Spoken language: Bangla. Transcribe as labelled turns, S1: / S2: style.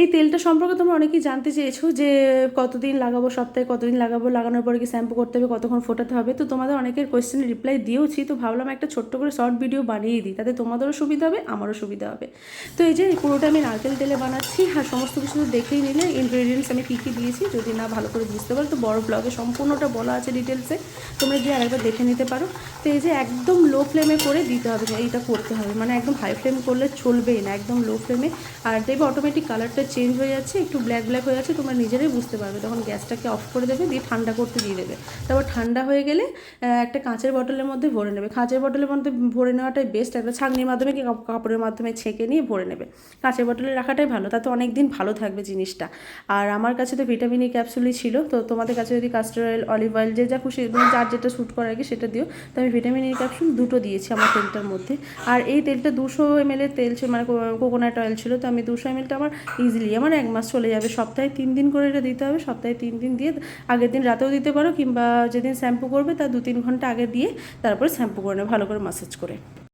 S1: এই তেলটা সম্পর্কে তোমরা অনেকেই জানতে চেয়েছো যে কতদিন লাগাবো, সপ্তাহে কতদিন লাগাবো, লাগানোর পরে কি শ্যাম্পু করতে হবে, কতক্ষণ ফোটাতে হবে। তো তোমাদের অনেকের কোয়েশ্চেনের রিপ্লাই দিয়েওছি, তো ভাবলাম একটা ছোট্ট করে শর্ট ভিডিও বানিয়ে দিই, তাতে তোমাদেরও সুবিধা হবে, আমারও সুবিধা হবে। তো এই যে পুরোটা আমি নারকেল তেলে বানাচ্ছি, আর সমস্ত কিছু তো দেখেই নিলে ইনগ্রেডিয়েন্টস আমি কী কী দিয়েছি, যদি না ভালো করে বুঝতে পারো, তো বড় ব্লগে সম্পূর্ণটা বলা আছে ডিটেলসে তোমরা গিয়ে আরেকবার দেখে নিতে পারো। তো এই যে একদম লো ফ্লেমে করে দিতে হবে, এইটা করতে হবে মানে একদম হাই ফ্লেম করলে চলবেই না, একদম লো ফ্লেমে আর দেখবে অটোমেটিক কালারটা চেঞ্জ হয়ে যাচ্ছে, একটু ব্ল্যাক ব্ল্যাক হয়ে যাচ্ছে, তোমরা নিজেরাই বুঝতে পারবে। তখন গ্যাসটাকে অফ করে দেবে, দিয়ে ঠান্ডা করতে দিয়ে দেবে। তারপর ঠান্ডা হয়ে গেলে একটা কাঁচের বটলের মধ্যে ভরে নেবে। কাঁচের বটলের মধ্যে ভরে নেওয়াটাই বেস্ট একটা ছাঁকনির মাধ্যমে কি কাপ- কাপড়ের মাধ্যমে ছেঁকে নিয়ে ভরে নেবে। কাঁচের বটলে রাখাটাই ভালো, তাতে অনেক দিন ভালো থাকবে জিনিসটা। আর আমার কাছে তো ভিটামিন ই ক্যাপসুলই ছিল, তো তোমাদের কাছে যদি কাস্টার অয়েল অলিভ অয়েল যে যা খুশি মানে যার যেটা শ্যুট করে আগে সেটা দিও। তো আমি ভিটামিন ই ক্যাপসুল দুটো দিয়েছি আমার তেলটার মধ্যে। আর এই তেলটা দুশো এম তেল ছিল মানে কোকোনাট অয়েল ছিল, তো আমি দুশো এম আমার ইজিলি আমার এক মাস চলে যাবে। সপ্তাহে তিন দিন করে এটা দিতে হবে, সপ্তাহে তিন দিন দিয়ে আগের দিন রাতেও দিতে পারো, কিংবা যেদিন শ্যাম্পু করবে তার দু তিন ঘণ্টা আগে দিয়ে তারপরে শ্যাম্পু করে নেবে ভালো করে মাসাজ করে।